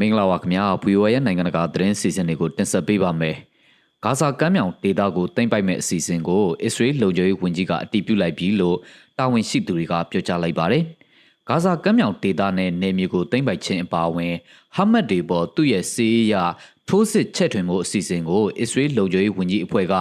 မင်္ဂလာပါခင်ဗျာ VOA ရဲ့နိုင်ငံတကာသတင်းစီစဉ်တွေကိုတင်ဆက်ပေးပါမယ်။ဂါဇာကမ်းမြောင်ဒေသကိုတင်ပိုက်မဲ့အစီအစဉ်ကိုအစ္စရေးလုံခြုံရေးဝန်ကြီးကအတည်ပြုလိုက်ပြီလို့တာဝန်ရှိသူတွေကပြောကြားလိုက်ပါတယ်။ဂါဇာကမ်းမြောင်ဒေသနဲ့နေမြေကိုတင်ပိုက်ခြင်းအပါအဝင်ဟာမတ်ဒေပေါ်သူ့ရဲ့စီးရထိုးစစ်ချက်ထွင်မှုအစီအစဉ်ကိုအစ္စရေးလုံခြုံရေးဝန်ကြီးအဖွဲ့က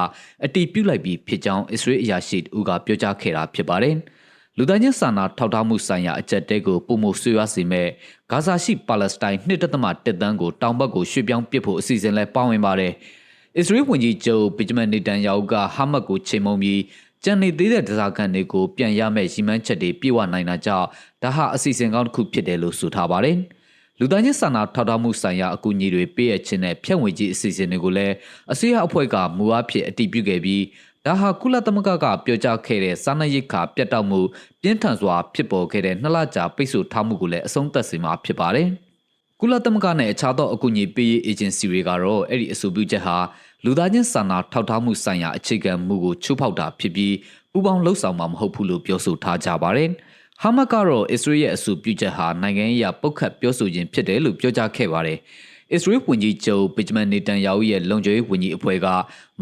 အတည်ပြုလိုက်ပြီးဖြစ်ကြောင်းအစ္စရေးအရာရှိတူကပြောကြားခဲ့တာဖြစ်ပါတယ်။ လူသားချင်းစာနာထောက်ထားမှုဆိုင်ရာအကြက်တဲကိုပုံမှုဆွေးရစီမဲ့ဂါဇာရှိပါလက်စတိုင်း2.1တန်းကိုတောင်ဘက်ကိုရွှေ့ပြောင်းပစ်ဖို့အစီအစဉ်လဲပါဝင်ပါတယ်။အစ္စရေးဝန်ကြီးချုပ်ဘင်ဂျမန်နေတန်ယာဟုကဟာမတ်ကိုချိန်မုံပြီးကြံနေသေးတဲ့ဒဇာကန်တွေကိုပြန်ရမဲ့ရီမန်းချက်တွေပြေဝနိုင်တာကြောင့်ဒါဟာအစီအစဉ်ကောင်းတစ်ခုဖြစ်တယ်လို့ဆိုထားပါတယ်။လူသားချင်းစာနာထောက်ထားမှုဆိုင်ရာအကူအညီတွေပေးရခြင်းနဲ့ဖြန့်ဝေခြင်းအစီအစဉ်တွေကိုလည်းအစိုးရအဖွဲ့ကမူအားဖြင့်အတည်ပြုခဲ့ပြီး ဒါဟာကုလသမဂ္ဂကပြောကြားခဲ့တဲ့စားနပ်ရိက္ခာပြတ်တောက်မှုပြင်းထန်စွာဖြစ်ပေါ်ခဲ့တဲ့နှစ်လကြာပိတ်ဆို့ထားမှုကိုလည်းအဆုံးသတ်စေမှာဖြစ်ပါတယ်။ကုလသမဂ္ဂနဲ့အခြားသောအကူအညီပေးရေးအေဂျင်စီတွေကတော့အဲ့ဒီအဆိုပြုချက်ဟာလူသားချင်းစာနာထောက်ထားမှုဆိုင်ရာအခြေခံမူကိုချိုးဖောက်တာဖြစ်ပြီးပူးပေါင်းလှုပ်ဆောင်မှာမဟုတ်ဘူးလို့ပြောဆိုထားကြပါတယ်။ဟာမတ်ကတော့အစ္စရေးရဲ့အဆိုပြုချက်ဟာနိုင်ငံရေးပုတ်ခတ်ပြောဆိုခြင်းဖြစ်တယ်လို့ပြောကြားခဲ့ပါတယ်။ အစ္စရေးဝန်ကြီးချုပ်ဘင်ဂျမန်နေတန်ယာဟုရဲ့လုံခြုံရေးဝန်ကြီးအဖွဲ့က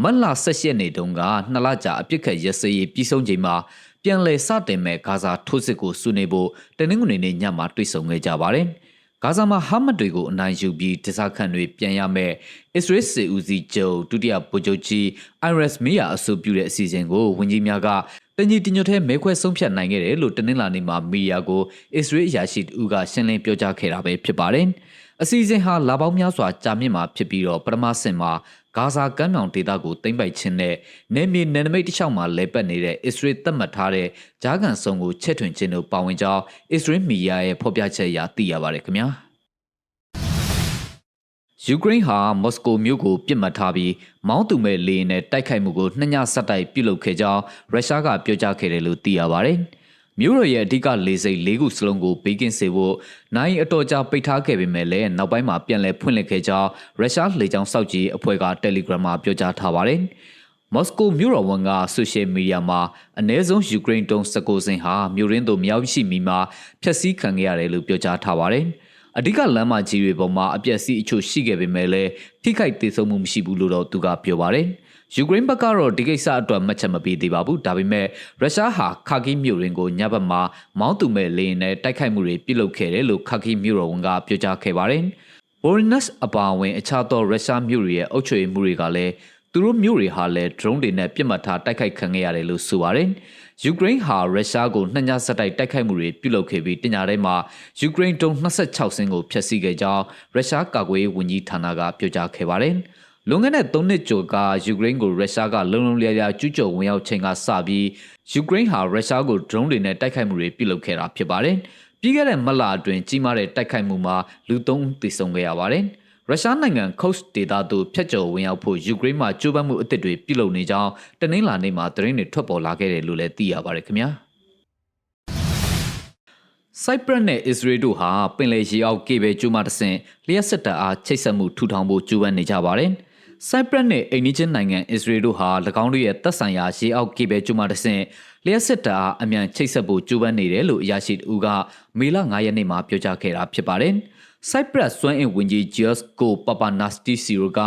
မတ်လ18ရက်နေ့တုန်းကနှစ်လကြာအပြစ်ခတ်ရစရေးပြီးဆုံးချိန်မှာပြန်လည်စတင်မဲ့ဂါဇာထိုးစစ်ကိုစုနေဖို့တနင်္ဂနွေနေ့ညမှာတွေ့ဆုံခဲ့ကြပါတယ်။ဂါဇာမှာဟာမတ်တွေကိုအနိုင်ယူပြီးတစားခန့်တွေပြန်ရမဲ့အစ္စရေးစစ်ဦးစီးချုပ်ဒုတိယဗိုလ်ချုပ်ကြီးအိုင်ရက်မီယာအဆိုပြုတဲ့အစီအစဉ်ကိုဝန်ကြီးများကတညီတညွတ်ထဲမဲခွဲဆုံးဖြတ်နိုင်ခဲ့တယ်လို့တနင်္လာနေ့မှာမီဒီယာကိုအစ္စရေးအရာရှိတူကရှင်းလင်းပြောကြားခဲ့တာပဲဖြစ်ပါတယ်။ အစီအစဉ်ဟာလာပေါင်းများစွာကြာမြင့်မှာဖြစ်ပြီးတော့ပထမဆင့်မှာဂါဇာကမ်းမြောင်ဒေသကိုသိမ်းပိုက်ခြင်းနဲ့နေမြေနယ်နိမိတ်တစ်လျှောက်မှာလဲပတ်နေတဲ့အစ္စရေးသတ်မှတ်ထားတဲ့ဂျားကန်စုံကိုချက်ထွင်ခြင်းတို့ပါဝင်ကြောင်းအစ္စရေးမီဒီယာရဲ့ဖော်ပြချက်အရသိရပါတယ်ခင်ဗျာယူကရိန်းဟာမော်စကိုမြို့ကိုပြစ်မှတ်ထားပြီးမောင်းသူမဲ့လေယာဉ်နဲ့တိုက်ခိုက်မှုကိုနှစ်ညဆက်တိုက်ပြုလုပ်ခဲ့ကြောင်းရုရှားကပြောကြားခဲ့တယ်လို့သိရပါတယ်။ မြို့တော်ရဲ့အဓိကလေဆိပ်၄ခုစလုံးကိုဘေးကင်းစေဖို့နိုင်အတော်ကြာပိတ်ထားခဲ့ပေမဲ့လည်းနောက်ပိုင်းမှာပြန်လည်ဖွင့်လှစ်ခဲ့ကြောင်းရုရှားလေကြောင်းစောက်ကြီးအဖွဲ့က Telegram မှာပြောကြားထားပါတယ်။မော်စကိုမြို့တော်ဝန်ကဆိုရှယ်မီဒီယာမှာအ ਨੇ ဆုံးယူကရိန်းတုံး19စင်ဟာမြို့ရင်းသို့မရောက်ရှိမီမှာဖျက်ဆီးခံခဲ့ရတယ်လို့ပြောကြားထားပါတယ်။အဓိကလမ်းမကြီးတွေပေါ်မှာအပျက်စီးအချို့ရှိခဲ့ပေမဲ့လည်းထိခိုက်ဒေဆုံးမှုမရှိဘူးလို့တော့သူကပြောပါတယ်။ ယူကရိန်းဘက်ကတော့ဒီကိစ္စအတွက်မှတ်ချက်မပေးသေးပါဘူးဒါပေမဲ့ရုရှားဟာခါကီမြို့ရင်းကိုညဘက်မှာမောင်းသူမဲ့လေရင်နဲ့တိုက်ခိုက်မှုတွေပြုလုပ်ခဲ့တယ်လို့ခါကီမြို့တော်ဝန်ကပြောကြားခဲ့ပါတယ်ဘော်ရီနက်စ်အပါအဝင်အခြားသောရုရှားမြို့တွေရဲ့အုပ်ချုပ်ရေးမှုတွေကလည်းသူတို့မြို့တွေဟာလည်း drone တွေနဲ့ပြစ်မှတ်ထားတိုက်ခိုက်ခံခဲ့ရတယ်လို့ဆိုပါတယ်။ယူကရိန်းဟာရုရှားကိုနှစ်ညဆက်တိုက်တိုက်ခိုက်မှုတွေပြုလုပ်ခဲ့ပြီးတညထဲမှာယူကရိန်းတုံး26စင်းကိုဖျက်ဆီးခဲ့ကြောင်းရုရှားကာကွယ်ရေးဝန်ကြီးဌာနကပြောကြားခဲ့ပါတယ်။ လွန်ခဲ့တဲ့3နှစ်ကျော်ကယူကရိန်းကိုရုရှားကလုံလုံလည်လည်ကျူးကျော်ဝင်ရောက်ချိန်ကစပြီးယူကရိန်းဟာရုရှားကို drone တွေနဲ့တိုက်ခိုက်မှုတွေပြုလုပ်ခဲ့တာဖြစ်ပါတယ်။ပြီးခဲ့တဲ့မလအတွင်းကြီးမားတဲ့တိုက်ခိုက်မှုမှာလူ3ဦးသေဆုံးခဲ့ရပါတယ်။ရုရှားနိုင်ငံ Kursk ဒေသသို့ဖျက်ကျော်ဝင်ရောက်ဖို့ယူကရိန်းမှကြိုးပမ်းမှုအသစ်တွေပြုလုပ်နေကြောင်းတနင်္လာနေ့မှာသတင်းတွေထွက်ပေါ်လာခဲ့တယ်လို့လည်းသိရပါတယ်ခင်ဗျာ။ဆိုက်ပရက်နဲ့အစ္စရေးတို့ဟာပင်လယ်ရေအောက်ကေဘယ်ကျူးမတဆင်လျှက်စစ်တပ်အားချိတ်ဆက်မှုထူထောင်ဖို့ကြိုးပမ်းနေကြပါတယ်။ ဆိုက်ပရက်နဲ့အိန္ဒိချင်းနိုင်ငံအစ္စရေးတို့ဟာ၎င်းတို့ရဲ့တပ်ဆိုင်ရာရေအောက်ကေဘယ်ကျူမာတဆင့်လျှက်စစ်တာအမြန်ချိတ်ဆက်ဖို့ကြိုးပမ်းနေတယ်လို့အရာရှိတူကမေလ9ရက်နေ့မှာပြောကြားခဲ့တာဖြစ်ပါတယ်။ဆိုက်ပရက်စွမ်းအင်ဝန်ကြီးဂျီယပ်ကိုပပနာစတီစီရိုက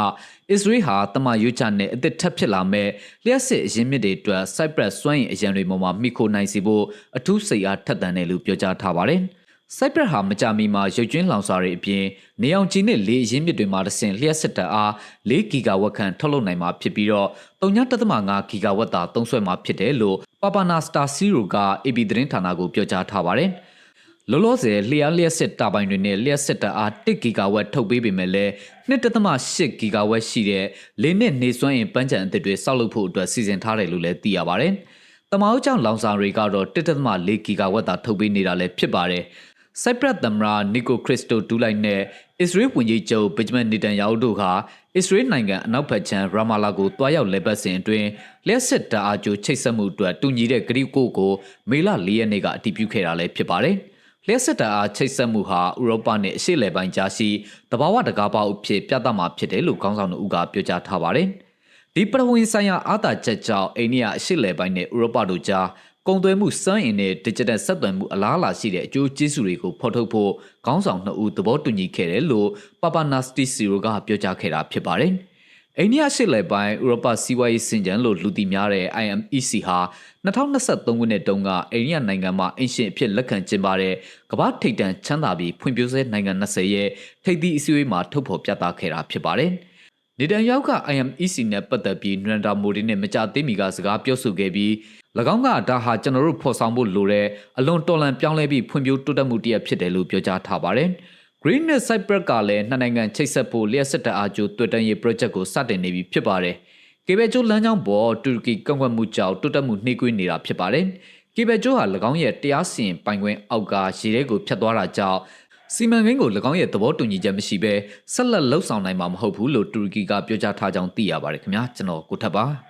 အစ္စရေးဟာတမယုချနဲ့အသစ်ထပ်ဖြစ်လာမဲ့လျှက်စစ်အရင်မြစ်တွေအတွက်ဆိုက်ပရက်စွမ်းအင်အရန်တွေပေါ်မှာမိခိုနိုင်စီဖို့အထူးစိတ်အားထက်သန်တယ်လို့ပြောကြားထားပါတယ်။ စိုက်ပရက်ဟာမကြမီမှာရုပ်ကျွင်းလောင်စာတွေအပြင်နေအောင်ကြီးနဲ့လေအရင်းမြစ်တွေမှာတဆင့်လျှက်စစ်တပ်အား၄ဂီဂါဝက်ခန့်ထုတ်လုပ်နိုင်မှာဖြစ်ပြီးတော့3.5ဂီဂါဝက်သာသုံးစွဲမှာဖြစ်တယ်လို့ပါပါနာစတာစီရိုက AB သတင်းဌာနကိုပြောကြားထားပါတယ်။လောလောဆယ်လျှက်လျှက်စစ်တာပိုင်တွေနဲ့လျှက်စစ်တပ်အား1ဂီဂါဝက်ထုတ်ပေးပေမဲ့လည်း2.8ဂီဂါဝက်ရှိတဲ့လေနဲ့နေစွမ်းအင်ပန်းချံအသစ်တွေစောက်လုပ်ဖို့အတွက်စီစဉ်ထားတယ်လို့လည်းသိရပါတယ်။တမောက်ကြောင့်လောင်စာတွေကတော့1.4ဂီဂါဝက်သာထုတ်ပေးနေတာလည်းဖြစ်ပါတယ်။ ဆိုက်ပရက်သမ္မတနီကိုခရစ်စတိုဒူးလိုက်နဲ့အစ္စရေးဝန်ကြီးချုပ်ဘင်ဂျမန်နေတန်ယာဟုတို့ဟာအစ္စရေးနိုင်ငံအနောက်ဘက်ခြမ်းရာမာလာကိုတွားရောက်လဲပတ်စဉ်အတွင်းလျှက်စစ်တအားကျိုချိတ်ဆက်မှုအတွက်တူညီတဲ့ဂရီကိုကိုမေလ၄ရက်နေ့ကအတည်ပြုခဲ့တာလည်းဖြစ်ပါတယ်။လျှက်စစ်တအားချိတ်ဆက်မှုဟာဥရောပနဲ့အရှေ့လယ်ပိုင်းကြားရှိတဘာဝတကားပေါအဖြစ်ပြသမှာဖြစ်တယ်လို့ခေါင်းဆောင်တို့ကပြောကြားထားပါတယ်။ဒီပရဝင်းဆိုင်ရာအာသာချက်ကြောင့်အိန္ဒိယအရှေ့လယ်ပိုင်းနဲ့ဥရောပတို့ကြား ကုန်သွယ်မှုစွမ်းအင်နဲ့ digital ဆက်သွယ်မှုအလားအလာရှိတဲ့အကျိုးကျေးဇူးတွေကိုဖော်ထုတ်ဖို့ခေါင်းဆောင်နှစ်ဦးသဘောတူညီခဲ့တယ်လို့ Papanasti Siro ကပြောကြားခဲ့တာဖြစ်ပါတယ်။အိန္ဒိယရှစ်လယ်ပိုင်းဥရောပစီးပွားရေးစင်ကြံလို့လူသိများတဲ့ IMEC ဟာ2023ခုနှစ်တုန်းကအိန္ဒိယနိုင်ငံမှာအင်ရှင်အဖြစ်လက်ခံကျင်းပတဲ့ကမ္ဘာထိပ်တန်းချမ်းသာပြီးဖွံ့ဖြိုးဆဲနိုင်ငံ20ရဲ့ထိပ်သီးအစည်းအဝေးမှာထုတ်ဖော်ပြသခဲ့တာဖြစ်ပါတယ်။နေတန်ယောက်က IMEC နဲ့ပတ်သက်ပြီးနရန်ဒါမိုဒီနဲ့မကြသေးမီကစကားပြောဆိုခဲ့ပြီး၎ င်းကဒါဟာကျွန်တော်တို့ဖော်ဆောင်ဖို့လိုတဲ့အလွန်တော်လန်ပြောင်းလဲပြီးဖွံ့ဖြိုးတိုးတက်မှုတစ်ရပ်ဖြစ်တယ်လို့ပြောကြားထားပါတယ်။ Green နဲ့ Cyprus ကလည်းနှစ်နိုင်ငံချိတ်ဆက်ဖို့လျှက်စစ်တအားကျိုးတွေ့တန်းရေး project ကိုစတင်နေပြီဖြစ်ပါတယ်။ကေဘဲကျိုးလမ်းကြောင်းပေါ်တူရကီကန့်ကွက်မှုကြောင့်တိုးတက်မှုနှေးကွေးနေတာဖြစ်ပါတယ်။ကေဘဲကျိုးဟာ၎င်းရဲ့တရားစီရင်ပိုင်ခွင့်အောက်ကရေထဲကိုဖျက်သွားတာကြောင့်စီမံကိန်းကို၎င်းရဲ့သဘောတူညီချက်မရှိဘဲဆက်လက်လှုပ်ဆောင်နိုင်မှာမဟုတ်ဘူးလို့တူရကီကပြောကြားထားကြောင်းသိရပါတယ်ခင်ဗျာကျွန်တော်ကိုထပ်ပါ